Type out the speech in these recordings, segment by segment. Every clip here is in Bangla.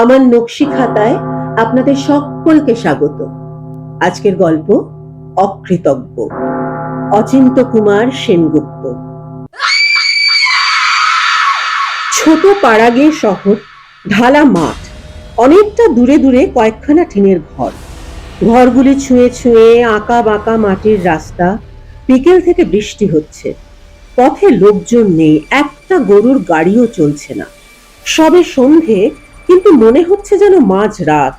আমার নকশি খাতায় আপনাদের সকলকে স্বাগত। আজকের গল্প অকৃতজ্ঞ, অচিন্ত কুমার সেনগুপ্ত। ছোট পাড়াগে শহর, ঢালা মাঠ, অনেকটা দূরে দূরে কয়েকখানা টিনের ঘর। ঘরগুলি ছুঁয়ে ছুঁয়ে আঁকা বাঁকা মাটির রাস্তা, বিকেল থেকে বৃষ্টি হচ্ছে। পথে লোকজন নেই, একটা গরুর গাড়িও চলছে না। সবে সন্ধে কিন্তু মনে হচ্ছে যেন মাঝ রাত।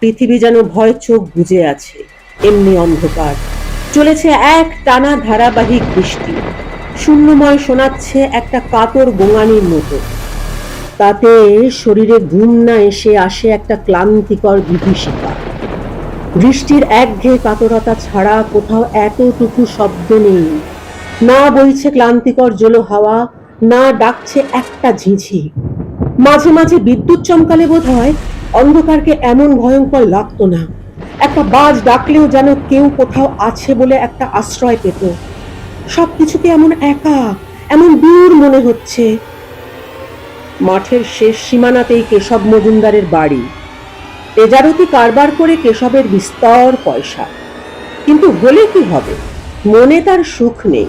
পৃথিবী যেন ভয় চোখ বুজে আছে, এমনি অন্ধকার। চলেছে এক টানা ধারাবাহিক বৃষ্টি। শূন্যময় শোনাচ্ছে একটা কাতর গোঙানির মতো। তাতে শরীরে ঘুম না এসে আসে একটা ক্লান্তিকর বিভীষিকা। বৃষ্টির একঘেয়ে কাতরতা ছাড়া কোথাও এতটুকু শব্দ নেই। না বইছে ক্লান্তিকর জলো হাওয়া, না ডাকছে একটা ঝিঝি। মাঝে মাঝে বিদ্যুৎ চমকালে বোধ হয় অন্ধকারকে এমন ভয়ঙ্কর লাগতো না। একটা বাজ ডাকলেও যেন কেউ কোথাও আছে বলে একটা আশ্রয় পেত। সবকিছুকে এমন একা, এমন দূর মনে হচ্ছে। মাঠের শেষ সীমানাতেই কেশব মজুমদারের বাড়ি। তেজারতি কারবার করে কেশবের বিস্তর পয়সা। কিন্তু হলে কি হবে? মনে তার সুখ নেই।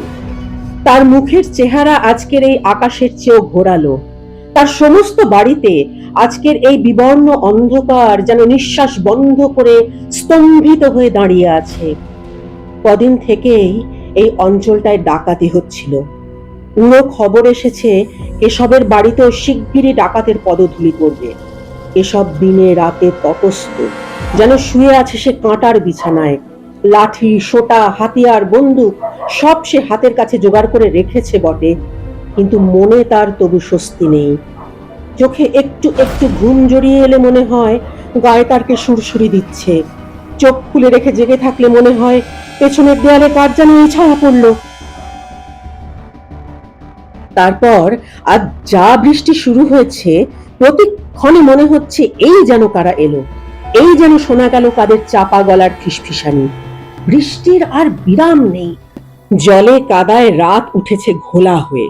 তার মুখের চেহারা আজকের এই আকাশের চেয়েও ঘোরালো। তার সমস্ত বাড়িতে আজকের এই বিবর্ণ অন্ধকার যেন নিঃশ্বাস বন্ধ করে স্তম্ভিত হয়ে দাঁড়িয়ে আছে। কদিন থেকেই এই অঞ্চলটায় ডাকাতি হচ্ছিল। উড়ো খবর এসেছে, এসবের বাড়িতেও শিগগিরই ডাকাতের পদধূলি করবে। এসব দিনে রাতে তটস্থ, যেন শুয়ে আছে সে কাঁটার বিছানায়। লাঠি, সোটা, হাতিয়ার, বন্দুক সব সে হাতের কাছে জোগাড় করে রেখেছে বটে। কিন্তু মনে তার তবু স্বস্তি নেই। চোখে একটু একটু ঘুম জড়িয়ে এলে মনে হয় গায়ে তারকে সুরসুরি দিচ্ছে। চোখ খুলে রেখে জেগে থাকলে মনে হয় পেছনের দেয়ালে কার যেন ছায়া পড়ল। তারপর আজ যা বৃষ্টি শুরু হয়েছে, প্রতিক্ষণে মনে হচ্ছে এই যেন কারা এলো, এই যেন শোনা গেল কাদের চাপা গলার ফিসফিসানি। বৃষ্টির আর বিরাম নেই। জলে কাদায় রাত উঠেছে ঘোলা হয়ে।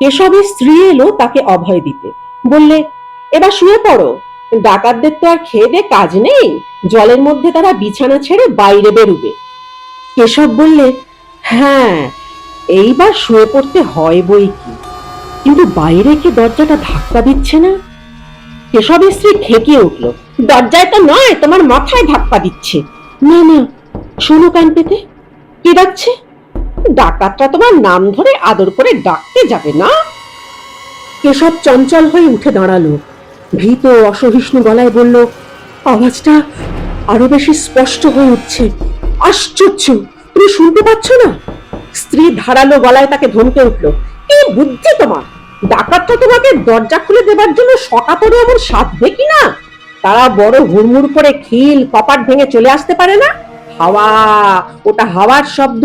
কেশবের স্ত্রী এলো তাকে অভয় দিতে। বললে, এবার শুয়ে পড়ো। ডাকাতদের তো আর খেয়ে কাজ নেই। জলের মধ্যে তারা বিছানা ছেড়ে বাইরে বেরুবে। কেশব বললে হ্যাঁ এইবার শুয়ে পড়তে হয় বই কি? কিন্তু বাইরে কি দরজাটা ধাক্কা দিচ্ছে না? কেশবের স্ত্রী ঠেকিয়ে উঠল, দরজায় তো নয়, তোমার মাথায় ধাক্কা দিচ্ছে। না না, শোনো কান পেতে। কে ডাকছে? ডাকাতটা তোমার নাম ধরে আদর করে ডাকতে যাবে না? কেশব চঞ্চল হয়ে উঠে দাঁড়াল। ভীত অসহিষ্ণু গলায় বলল, আওয়াজটা আরও বেশি স্পষ্ট হয়ে উঠছে। আশ্চর্য! তুমি শুনতে পাচ্ছ না? স্ত্রী ধারালো গলায় তাকে ধমকে উঠল, কি বুদ্ধি তোমার? ডাকাতটা তোমাকে দরজা খুলে দেবার জন্য সকাতরে এমন সাধবে কি না? তারা বড় হুড়মুড় করে খিল, কপাট ভেঙে চলে আসতে পারে না? হাওয়া, ওটা হাওয়ার শব্দ।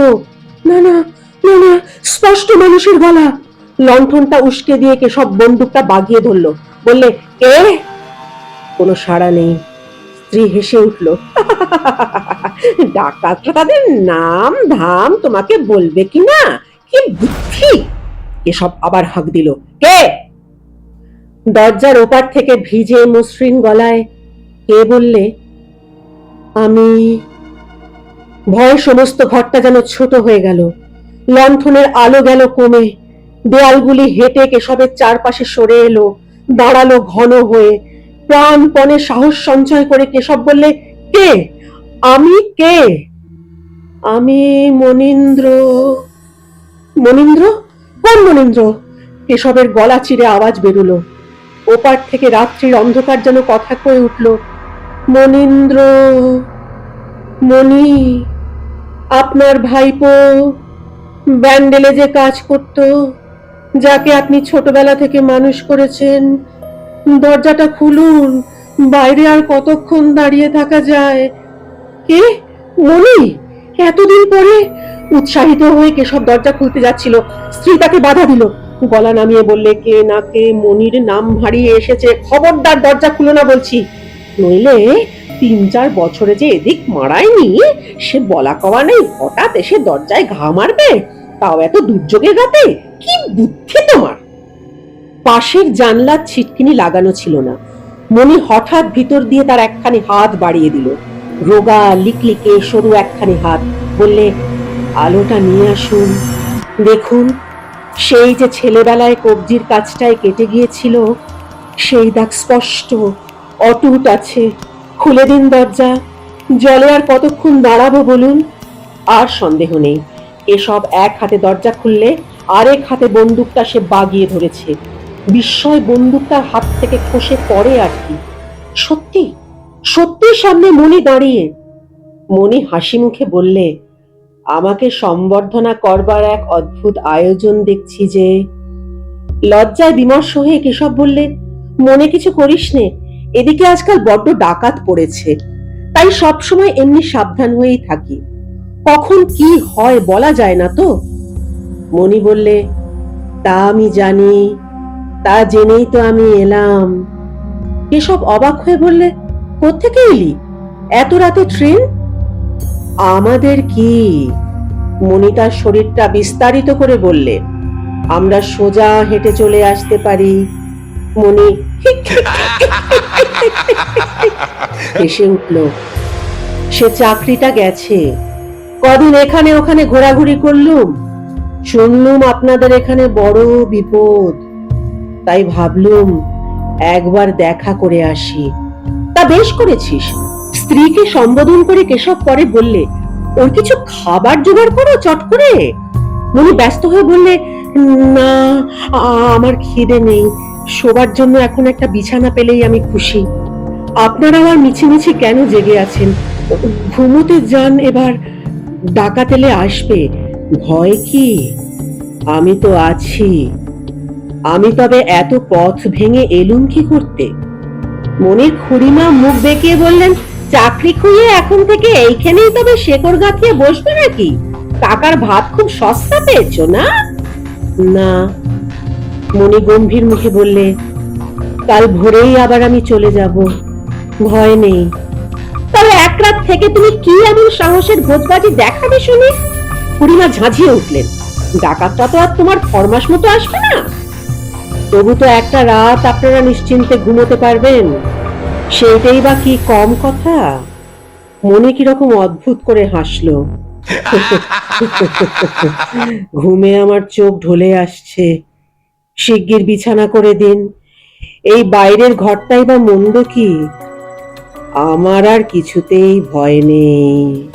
না না না না, স্পষ্ট মানুষের গলা। লণ্ঠনটা উস্কে দিয়ে কে সব বন্দুকটা বাগিয়ে ধরলো। বললে কে কোনো সাড়া নেই। স্ত্রী হেসে উঠল। ডাকাতরা তাদের নাম ধাম তোমাকে বলবে কি না? কি বুদ্ধি? এসব আবার হাঁক দিল। কে? দরজার ওপার থেকে ভিজে মসৃণ গলায় কে বললে, আমি ভয় সমস্ত ঘরটা যেন ছোট হয়ে গেল। লণ্ঠনের আলো গেল কমে। দেয়ালগুলি হেঁটে কেশবের চারপাশে সরে এলো, দাঁড়াল ঘন হয়ে। প্রাণপণে সাহস সঞ্চয় করে কেশব বললে, কে? আমি কে? আমি মনীন্দ্র। মনীন্দ্র? কোন মনীন্দ্র? কেশবের গলা চিরে আওয়াজ বেরুলো। ওপার থেকে রাত্রির অন্ধকার যেন কথা কয়ে উঠল, মনীন্দ্র, মণি। আপনার ভাইপো ব্যান্ডেলে যে কাজ করত, যাকে আপনি ছোটবেলা থেকে মানুষ করেছেন, দরজাটা খুলুন, বাইরে আর কতক্ষণ দাঁড়িয়ে থাকা যায়। কে? মনি? এতদিন পরে উৎসাহিত হয়ে কেশব দরজা খুলতে যাচ্ছিল। স্ত্রী তাকে বাধা দিল। গলা নামিয়ে বললে, কে না কে মনির নাম হারিয়ে এসেছে। খবরদার দরজা খুলো না বলছি। নইলে তিন চার বছরে যে এদিক মারায়নি, সে বলা কওয়া নেই। হঠাৎ এসে দরজায় ঘা মারবে? তাও এত দুর্যোগের রাতে? কি বুদ্ধি তোমার? পাশের জানলার ছিটকিনি লাগানো ছিল না। মনি হঠাৎ ভিতর দিয়ে তার একখানি হাত বাড়িয়ে দিল। রোগা লিকলিকে সরু একখানি হাত বললে, আলোটা নিয়ে আসুন। দেখুন, সেই যে ছেলেবেলায় কবজির কাজটায় কেটে গিয়েছিল, সেই দাগ স্পষ্ট, অটুট আছে। খুলে দিন দরজা। জলে আর কতক্ষণ দাঁড়াবো বলুন? আর সন্দেহ নেই। এসব এক হাতে দরজা খুললে আরেক হাতে বন্দুকটা সে বাগিয়ে ধরেছে। বিস্ময় বন্দুকটার হাত থেকে খসে পড়ে আর কি। সত্যি? সত্যি সামনে মনি দাঁড়িয়ে। মনি হাসি মুখে বললে, আমাকে সম্বর্ধনা করবার এক অদ্ভুত আয়োজন দেখছি যে। লজ্জায় বিমর্ষ হয়ে কেশব বললে, মনে কিছু করিস নে এদিকে আজকাল বড্ড ডাকাত পড়েছে। তাই সব সময় এমনি সাবধান হয়েই থাকি। কখন কি হয় বলা যায় না তো? মনি বললে, তা আমি জানি, তা জেনেই তো আমি এলাম। এসব অবাক হয়ে বললে, কোত্থেকে এলি? এত রাতে ট্রেন? আমাদের কি? মনি তার শরীরটা বিস্তারিত করে বললে, আমরা সোজা হেঁটে চলে আসতে পারি। মনি হেসে উঠল। সে চাকরিটা গেছে। কদিন এখানে ওখানে ঘোরাঘুরি করলুম। শুনলুম আপনাদের এখানে বড় বিপদ। তাই ভাবলুম একবার দেখা করে আসি। তা বেশ করেছিস। স্ত্রীকে সম্বোধন করে কেশব পরে বললে, ওর কিছু খাবার জোগাড় করো চট করে। মনি ব্যস্ত হয়ে বললে, না আমার খিদে নেই। শোবার জন্য এখন একটা বিছানা পেলেই আমি খুশি। আপনারা আর মিছিমিছি কেন জেগে আছেন? ঘুমোতে যান এবার, ডাকাত এলে আসবে। ভয় কি? আমি তো আছি। আমি তবে এত পথ ভেঙে এলুম কি করতে? মনে খুড়িমা মুখ বেঁকিয়ে বললেন, চাকরি খুঁয়ে এখন থেকে এইখানেই তবে শেকড় গাঁথিয়ে বসবে নাকি? কাকার ভাত খুব সস্তা পেয়েছ না? না। মনি গম্ভীর মুখে বললে কাল ভোরেই আবার আমি চলে যাব। ভয় নেই। তবে এক রাত থেকে তুমি কি এমন সাহসের ভোজবাজি দেখাবে শুনি? খুড়িমা ঝাঁঝিয়ে উঠলেন ডাকাতটা তো আর তোমার ফরমাস মতো আসবে না? তবু তো একটা রাত আপনারা নিশ্চিন্তে ঘুমোতে পারবেন। সেইটাই বা কি কম কথা? মনে কীরকম অদ্ভুত করে হাসলো। ঘুমে আমার চোখ ঢলে আসছে। শিগগির বিছানা করে দিন। এই বাইরের ঘরটাই বা মন্দ কি? আমার আর কিছুতেই ভয় নেই।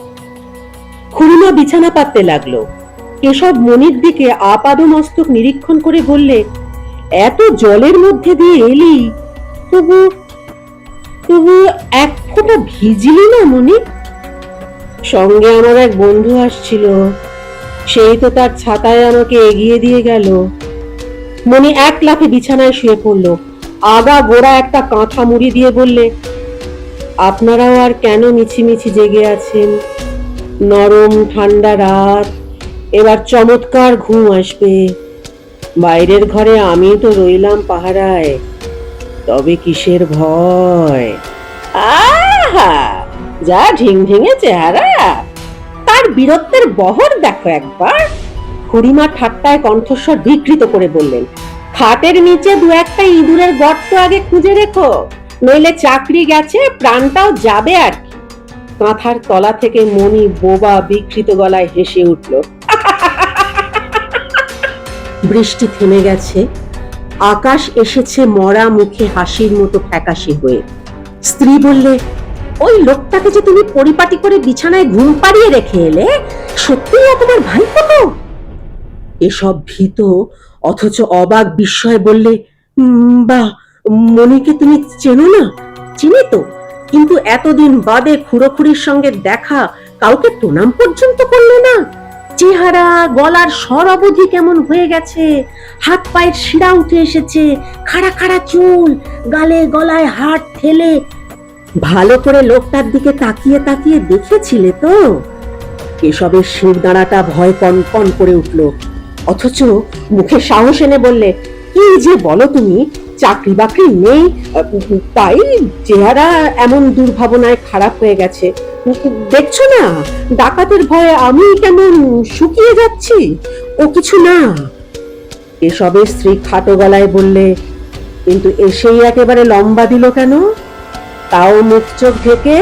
খুড়িমা বিছানা পাততে লাগল। কেশব মনির দিকে আপাদ মস্তক নিরীক্ষণ করে বললে, এত জলের মধ্যে দিয়ে এলি, তবু তবু এক ফোঁটা ভিজলি না মনি? সঙ্গে আমার এক বন্ধু আসছিল। সেই তো তার ছাতায় আমাকে এগিয়ে দিয়ে গেল। মনি এক লাফে বিছানায় শুয়ে পড়ল। আগা গোড়া একটা কাঁথা মুড়ি দিয়ে বললে, আপনারাও আর কেন মিছিমিছি জেগে আছেন? নরম, ঠান্ডা রাত, এবার চমৎকার ঘুম আসবে। বাইরের ঘরে আমি তো রইলাম পাহারায়, তবে কিসের ভয়? আহা, যা ঢিং ঢিঙে চেহারা, তার বীরত্বের বহর দেখো একবার। খুড়িমা ঠাট্টায় কণ্ঠস্বর বিকৃত করে বললেন, খাটের নিচে দু একটা ইঁদুরের গর্ত আগে খুঁজে রেখো, নইলে চাকরি গেছে, প্রাণটাও যাবে আর কি। কাঁথার তলা থেকে মনি বোবা বিকৃত গলায় হেসে উঠল বৃষ্টি থেমে গেছে, আকাশ এসেছে মরা মুখে হাসির মতো ফ্যাকাশে হয়ে। স্ত্রী বললে, ওই লোকটাকে যে তুমি পরিপাটি করে বিছানায় ঘুম পাড়িয়ে রেখে এলে, সত্যিই তোমার ভাই তো? এসব ভীত অথচ অবাক বিস্ময়ে বললে "উম, বাহ মনিকে তুমি চেনো না? চিনি তো কিন্তু এতদিন বাদে খুড়োখুড়ির সঙ্গে দেখা কাউকে প্রণাম পর্যন্ত করলে না? চেহারা গলার স্বর অবধি কেমন হয়ে গেছে? হাত পায়ের শিরা উঠে এসেছে খাড়া খাড়া চুল গালে গলায় হাত ঠেলে। ভালো করে লোকটার দিকে তাকিয়ে তাকিয়ে দেখেছিলে তো? এসবের শির দাঁড়াটা ভয় কনকন করে উঠল। অথচ মুখে সাহস এনে বললে, কি যে বলো তুমি, চাকরি বাকরি নেই, তাই চেহারা এমন দুর্ভাবনায় খারাপ হয়ে গেছে। দেখছ না, ডাকাতের ভয়ে আমি কেমন শুকিয়ে যাচ্ছি? ও কিছু না। এসবের স্ত্রী খাটো গলায় বললে, কিন্তু এসেই একেবারে লম্বা দিল কেন? তাও মুখ চোখ ঢেকে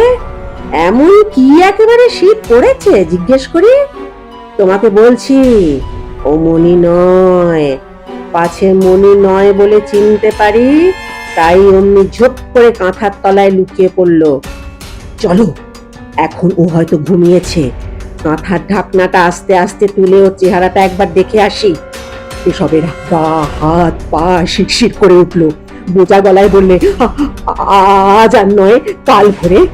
এমন কি একেবারে শীত পড়েছে, জিজ্ঞেস করি? তোমাকে বলছি ও মনি নয়। পাছে মনি নয় বলে চিনতে পারি, তাই অমনি ঝোপ করে কাঁথার তলায় লুকিয়ে পড়ল। চলো, এখন ও হয়তো ঘুমিয়েছে। কাঁথার ঢাকনাটা আস্তে আস্তে তুলে ওর চেহারাটা একবার দেখে আসি। এসবের গা হাত, পা শিরশির করে উঠল। বোঝা গলায় বললে, "আ- আ- আজ আর নয়, কাল ভোরে।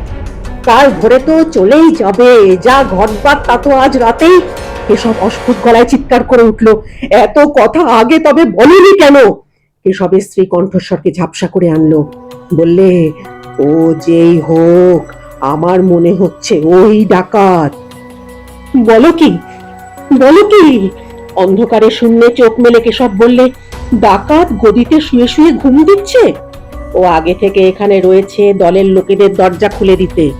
কাল ভোরে তো চলেই যাবে, যা ঘটবার তা তো আজ রাতেই এসব অস্ফুট গলায় চিৎকার করে উঠল। এত কথা আগে তবে বলেনি কেন? এসবের স্ত্রী কণ্ঠস্বরকে ঝাপসা করে আনলো। বললে, ও যেই হোক, আমার মনে হচ্ছে ওই ডাকাত। বলো কি বলো কি? অন্ধকারে শূন্যে চোখ মেলে কেশব বললে, ডাকাত গদিতে শুয়ে শুয়ে ঘুম দিচ্ছে? ও আগে থেকে এখানে রয়েছে দলের লোকেদের দরজা খুলে দিতে।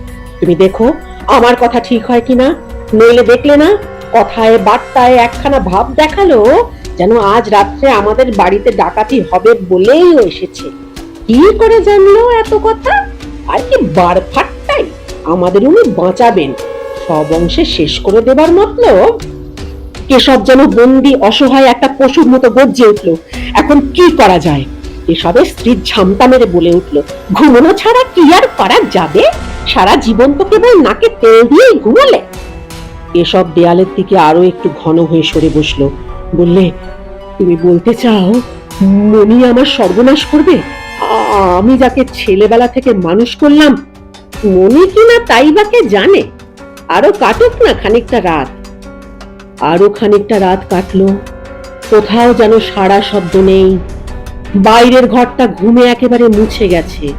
তুমি দেখো, আমার কথা ঠিক হয় কিনা নইলে দেখলে না? কথায়, বার্তায় একখানা ভাব দেখাল যেন আজ রাত্রে আমাদের বাড়িতে ডাকাতি হবে বলেই এসেছে। কি করে জানলো এত কথা? আর কি বার ফাটটাই? আমাদের উনি বাঁচাবেন। সব অংশে শেষ করে দেবার মতলব? কেশব যেন বন্দি, অসহায় একটা পশুর মতো গর্জে উঠল। এখন কি করা যায়? কেশবের স্ত্রীর ঝামটা মেরে বলে উঠল, ঘুমানো ছাড়া কি আর করা যাবে? সারা জীবন তো কেবল নাকে তেল দিয়েই ঘুমোলে। এসব দেয়ালের দিকে আরও একটু ঘন হয়ে সরে বসল। বললে, তুমি বলতে চাও মনি আমার সর্বনাশ করবে? আমি যাকে ছেলেবেলা থেকে মানুষ করলাম মনি কিনা তাই বাকে জানে? আরও কাটুক না খানিকটা রাত। আরও খানিকটা রাত কাটলো। কোথাও যেন সারা শব্দ নেই। বাইরের ঘরটা ঘুমে একেবারে মুছে গেছে।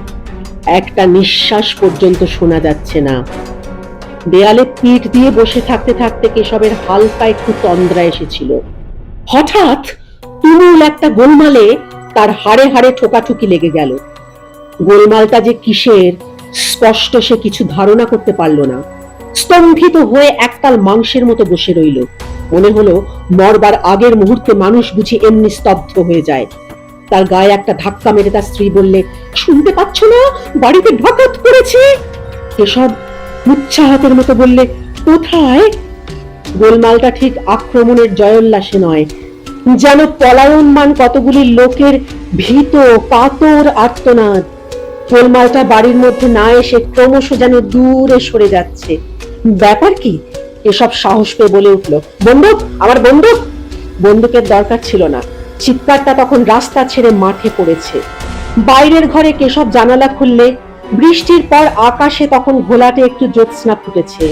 একটা নিঃশ্বাস পর্যন্ত শোনা যাচ্ছে না। দেয়ালে পিঠ দিয়ে বসে থাকতে থাকতে কেশবের হালকা একটু তন্দ্রা এসেছিল। হঠাৎ তুমুল একটা গোলমালে তার হাড়ে হাড়ে ঠোকাঠুকি লেগে গেল। গোলমালটা যে কিসের, স্পষ্ট সে কিছু ধারণা করতে পারল না। স্তম্ভিত হয়ে একতাল মাংসের মতো বসে রইল। মনে হলো মরবার আগের মুহূর্তে মানুষ বুঝি এমনি স্তব্ধ হয়ে যায়। তার গায়ে একটা ধাক্কা মেরে তার স্ত্রী বললে, শুনতে পাচ্ছ না? বাড়িতে ঢাকাত পড়েছে? এসব উচ্ছাহতের মতো বললে, কোথায়? গোলমালটা ঠিক আক্রমণের জয়োল্লাসে নয়। যেন পলায়নমান কতগুলি লোকের ভীত কাতর আর্তনাদ। গোলমালটা বাড়ির মধ্যে না এসে ক্রমশ যেন দূরে সরে যাচ্ছে। ব্যাপার কি? এসব সাহস পেয়ে বলে উঠল, বন্দুক, আমার বন্দুক! বন্দুকের দরকার ছিল না। চিৎকারটা তখন রাস্তা ছেড়ে মাঠে পড়েছে। বাইরের ঘরে কেশব জানালা খুললে বৃষ্টির পর আকাশে তখন ঘোলাটে একটু জ্যোৎস্না ফুটেছে।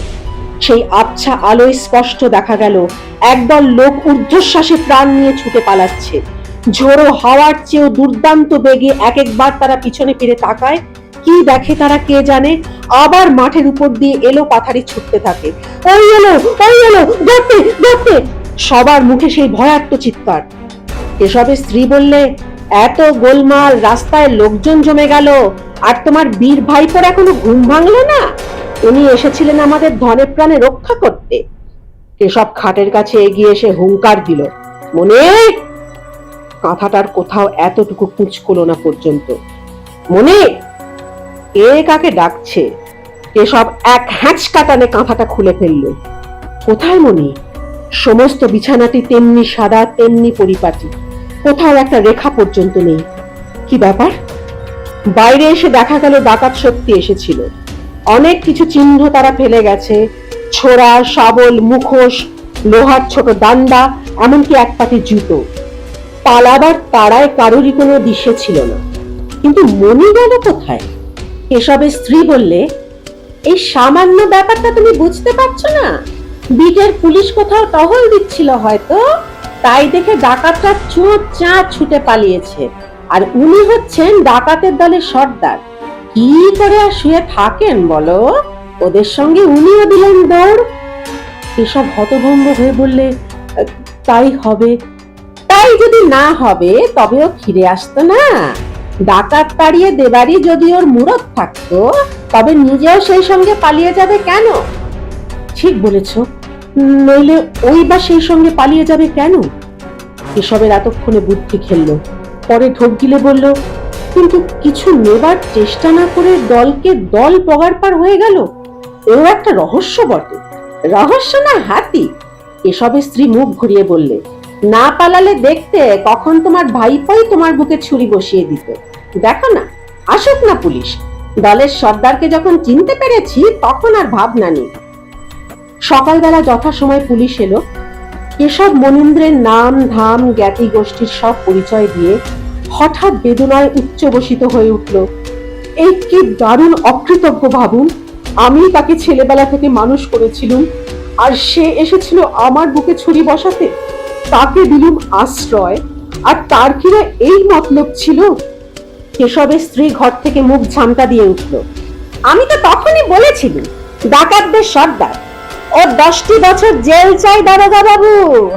সেই আবছা আলোয় স্পষ্ট দেখা গেল, একদল লোক ঊর্ধ্বশ্বাসে প্রাণ নিয়ে ছুটে পালাচ্ছে। ঝোড়ো হাওয়ার চেয়েও দুর্দান্ত বেগে এক একবার তারা পিছনে ফিরে তাকায়। কি দেখে তারা কে জানে? আবার মাঠের উপর দিয়ে এলো পাথারি ছুটতে থাকে। ওই এলো ওই এলো ধরতে ধরতে সবার মুখে সেই ভয়ার্ত চিৎকার। এসবের স্ত্রী বললে এত গোলমাল, রাস্তায় লোকজন জমে গেল। আর তোমার বীর ভাই ভাইপোর এখনও ঘুম ভাঙলো না? উনি এসেছিলেন আমাদের ধনে প্রাণে রক্ষা করতে। কেশব খাটের কাছে এগিয়ে এসে হুঙ্কার দিল মনে কাঁথাটার কোথাও এতটুকু কুঁচকলো না পর্যন্ত। মনে কে কাকে ডাকছে? কেশব এক হ্যাঁচ কাটানে কাঁথাটা খুলে ফেলল। কোথায় মনি সমস্ত বিছানাটি তেমনি সাদা, তেমনি পরিপাটি। কোথাও একটা রেখা পর্যন্ত নেই। কি ব্যাপার? বাইরে এসে দেখা গেল ডাকাত শক্তি এসেছিল। অনেক কিছু চিহ্ন তারা ফেলে গেছে। ছোড়া, শাবল, মুখোশ, লোহার ছোট ডান্ডা এমনকি এক পাটি জুতো। পালাবার তারায় কারোরই কোনো দিশে ছিল না। কিন্তু মনি গেল কোথায়? এসবে স্ত্রী বললে, এই সামান্য ব্যাপারটা তুমি বুঝতে পারছ না? বিটের পুলিশ কোথাও টহল দিচ্ছিল হয়তো? তাই দেখে ডাকাতটা চোঁচ চাঁ ছুটে পালিয়েছে। আর উনি হচ্ছেন ডাকাতের দলের সর্দার। কি করে আর শুয়ে থাকেন বলো? ওদের সঙ্গে উনিও দিলেন দৌড়। এসব হতভম্ব হয়ে বললে তাই হবে। তাই যদি না হবে তবেও ফিরে আসতো না। ডাকাত তাড়িয়ে দেবারই যদি ওর মুরত থাকতো, তবে নিজেও সেই সঙ্গে পালিয়ে যাবে কেন? ঠিক বলেছ। নইলে ওই বা সেই সঙ্গে পালিয়ে যাবে কেন? এসবের এতক্ষণে বুদ্ধি খেললো। পরে ঢোক গিলে বলল, কিন্তু কিছু নেবার চেষ্টা না করে দলকে দল পগারপার হয়ে গেল? এও একটা রহস্য বটে। রহস্য না হাতি? এসবের স্ত্রী মুখ ঘুরিয়ে বললে, না পালালে দেখতে কখন তোমার ভাইপোই তোমার বুকে ছুরি বসিয়ে দিত। দেখো না, আসুক না পুলিশ। দলের সর্দারকে যখন চিনতে পেরেছি, তখন আর ভাবনা নেই। সকালবেলা যথাসময় পুলিশ এলো। কেশব মনীন্দ্রের নাম, ধাম, জ্ঞাতি গোষ্ঠীর সব পরিচয় দিয়ে হঠাৎ বেদনায় উচ্চবসিত হয়ে উঠল। এই কি দারুণ অকৃতজ্ঞ ভাবুন! আমি তাকে ছেলেবেলা থেকে মানুষ করেছিলুম, আর সে এসেছিল আমার বুকে ছুরি বসাতে। তাকে দিলুম আশ্রয়, আর তার কিনা এই মতলব ছিল? কেশবের স্ত্রী ঘর থেকে মুখ ঝামটা দিয়ে উঠল। আমি তো তখনই বলেছিলাম, ডাকাতদের সর্দার। ওর দশটি বছর জেল চাই দারোগা বাবু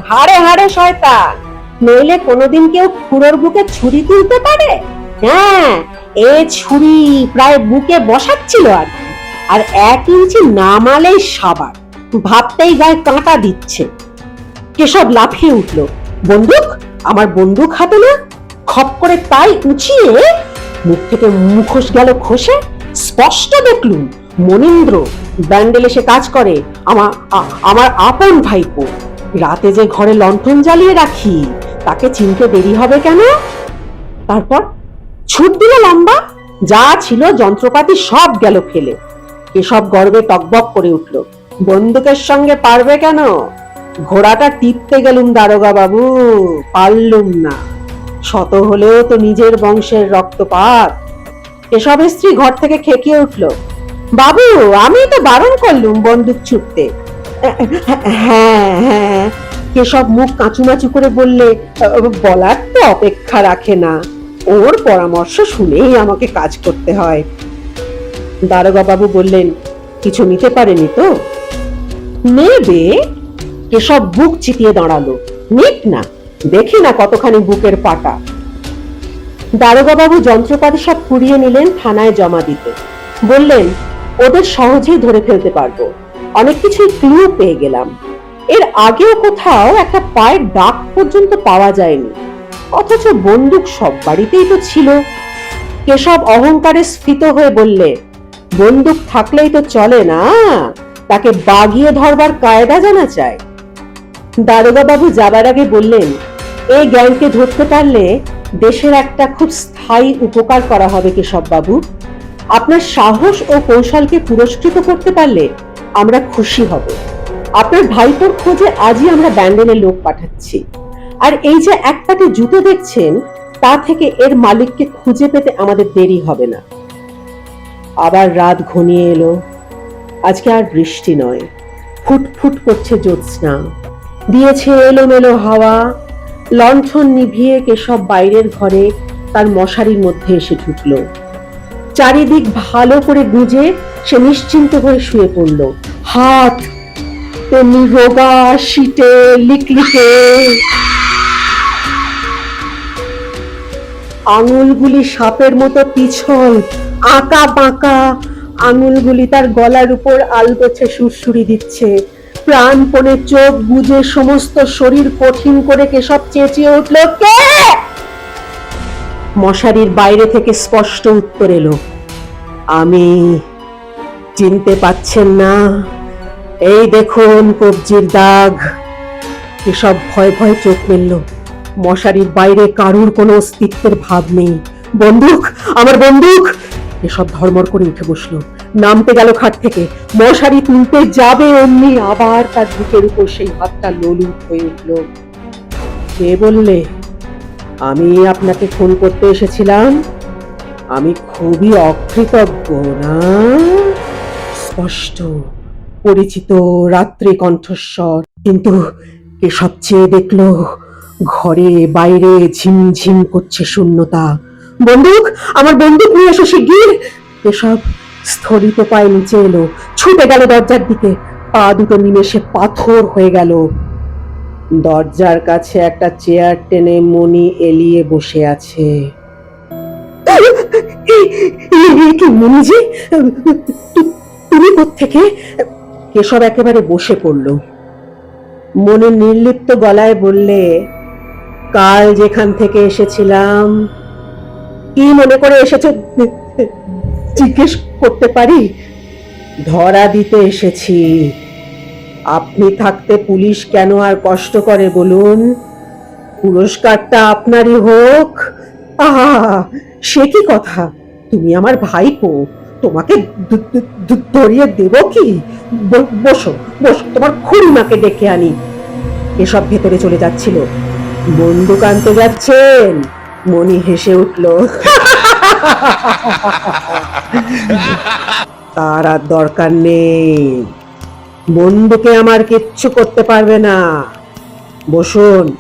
হাড়ে হাড়ে শয়তান। নইলে কোনোদিন কেউ খুড়োর বুকে ছুরি তুলতে পারে? হ্যাঁ এ ছুরি প্রায় বুকে বসাচ্ছিল আর কি। আর এক ইঞ্চি নামালেই সাবার ভাবতেই গায়ে কাঁটা দিচ্ছে। কেশব লাফিয়ে উঠল। বন্দুক? আমার বন্দুক হাতে না। খপ করে তাই উঁচিয়ে মুখ থেকে মুখোশ গেল খসে। স্পষ্ট দেখলুম, মনীন্দ্র ব্যান্ডেল এসে কাজ করে, আমার আমার আপন ভাইপো। রাতে যে ঘরে লণ্ঠন জ্বালিয়ে রাখি, তাকে চিনতে দেরি হবে কেন? তারপর ছুট দিল লম্বা, যা ছিল যন্ত্রপাতি সব গেল ফেলে। এসব গর্বে টকবক করে উঠল। বন্দুকের সঙ্গে পারবে কেন? ঘোড়াটা টিপতে গেলুম দারোগা বাবু, পারলুম না। শত হলেও তো নিজের বংশের রক্তপাত। এসবের স্ত্রী ঘর থেকে খেকিয়ে উঠল। বাবু আমি তো বারণ করলুম বন্দুক ছুটতে। হ্যাঁ হ্যাঁ কেশব মুখ কাঁচুমাচু করে বললে, বলার তো অপেক্ষা রাখে না। ওর পরামর্শ শুনেই আমাকে কাজ করতে হয়। বাবু বললেন, কিছু নিতে পারেনি তো? নেবে। কেশব বুক চিতিয়ে দাঁড়াল। নিক না, দেখি না কতখানি বুকের পাটা। দারোগা বাবু যন্ত্রপাতি সব কুড়িয়ে নিলেন থানায় জমা দিতে। বললেন ওদের সহজেই ধরে ফেলতে পারব। অনেক কিছুই ক্লু পেয়ে গেলাম। এর আগেও কোথাও একটা পায়ের দাগ পর্যন্ত পাওয়া যায়নি। অথচ বন্দুক সব বাড়িতেই তো ছিল। কেশব অহংকারে স্ফীত হয়ে বললে, বন্দুক থাকলেই তো চলে না। তাকে বাগিয়ে ধরবার কায়দা জানা চায় দারোগা বাবু যাবার আগে বললেন এই গ্যাংকে ধরতে পারলে দেশের একটা খুব স্থায়ী উপকার করা হবে কেশব বাবু আপনার সাহস ও কৌশলকে পুরস্কৃত করতে পারলে আমরা খুশি হব। আপনার ভাইপোর খোঁজে আজই আমরা ব্যান্ডেলের লোক পাঠাচ্ছি। আর এই যে এক পাটি জুতো দেখছেন, তা থেকে এর মালিককে খুঁজে পেতে আমাদের দেরি হবে না। আবার রাত ঘনিয়ে এলো। আজকে আর বৃষ্টি নয়। ফুটফুট করছে জ্যোৎস্না। দিয়েছে এলোমেলো হাওয়া। লণ্ঠন নিভিয়ে কেশব বাইরের ঘরে তার মশারির মধ্যে এসে ঢুকল। চারিদিক ভালো করে গুঁজে সে নিশ্চিন্ত হয়ে শুয়ে পড়ল। হাত তেমনি রোগা শীতে লিকলিকে। আঙুলগুলি সাপের মতো পিছল, আঁকা বাঁকা। আঙুলগুলি তার গলার উপর আলগোছে সুরসুরি দিচ্ছে। প্রাণপণে চোখ বুজে সমস্ত শরীর কঠিন করে কেশব চেঁচিয়ে উঠল, কে? মশারির বাইরে থেকে স্পষ্ট উত্তর এলো। আমি চিনতে পাচ্ছেন না। এই দেখুন কবজির দাগ। এসব ভয় ভয় চোখ মেলল। মশারির বাইরে কারুর কোনো অস্তিত্বের ভাব নেই। বন্দুক! আমার বন্দুক! এসব ধর্মর করে উঠে বসল। নামতে গেল খাট থেকে। মশারি তুলতে যাবে অমনি আবার তার বুকের উপর সেই হাতটা লোলুপ হয়ে উঠল। কে বললে? আমি আপনাকে ফোন করতে এসেছিলাম। আমি খুবই অকৃতজ্ঞ না? স্পষ্ট, পরিচিত, রাত্রি কণ্ঠস্বর। কিন্তু কে সবচেয়ে দেখল, ঘরে, বাইরে ঝিমঝিম করছে শূন্যতা। বন্দুক, আমার বন্দুক নিয়ে এসো শিগগির। এসব স্থলিত পায়ে নিচে এলো, ছুটে গেল দরজার দিকে। পা দুটো নিমেষে পাথর হয়ে গেল। দরজার কাছে একটা চেয়ার টেনে মনি এলিয়ে বসে আছে। কি মনিজি তুমি থেকে কেশব একেবারে বসে পড়ল। মনে নির্লিপ্ত গলায় বললে কাল যেখান থেকে এসেছিলাম কি মনে করে এসেছ? জিজ্ঞেস করতে পারি? ধরা দিতে এসেছি। আপনি থাকতে পুলিশ কেন আর কষ্ট করে বলুন? পুরস্কারটা আপনারই হোক। আহা, সে কি কথা? তুমি আমার ভাইপো। তোমাকে ধরিয়ে দেব কি? বসো বসো, তোমার খুড়িমাকে ডেকে আনি। এসব ভেতরে চলে যাচ্ছিল। বন্দুক আনতে যাচ্ছেন। মনি হেসে উঠল। তার আর দরকার নেই। বন্দুকে আমার কিচ্ছু করতে পারবে না। বসুন,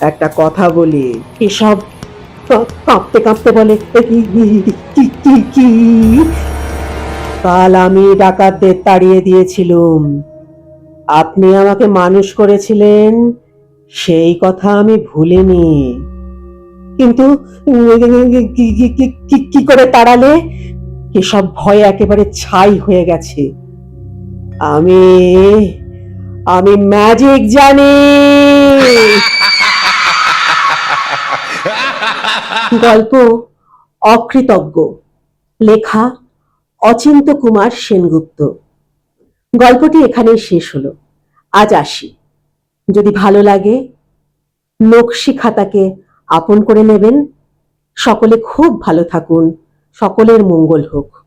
একটা কথা বলি। এসব কাঁপতে কাঁপতে বলে, "এ কি কি কি কি কাল আমি ডাকাতদের তাড়িয়ে দিয়েছিলুম। আপনি আমাকে মানুষ করেছিলেন, সেই কথা আমি ভুলিনি। কিন্তু কি করে তাড়ালে? এসব ভয় একেবারে ছাই হয়ে গেছে। আমি আমি ম্যাজিক জানি। গল্প অকৃতজ্ঞ। লেখা অচিন্ত কুমার সেনগুপ্ত। গল্পটি এখানেই শেষ হলো। আজ আসি। যদি ভালো লাগে নকশি খাতাকে আপন করে নেবেন। সকলে খুব ভালো থাকুন। সকলের মঙ্গল হোক।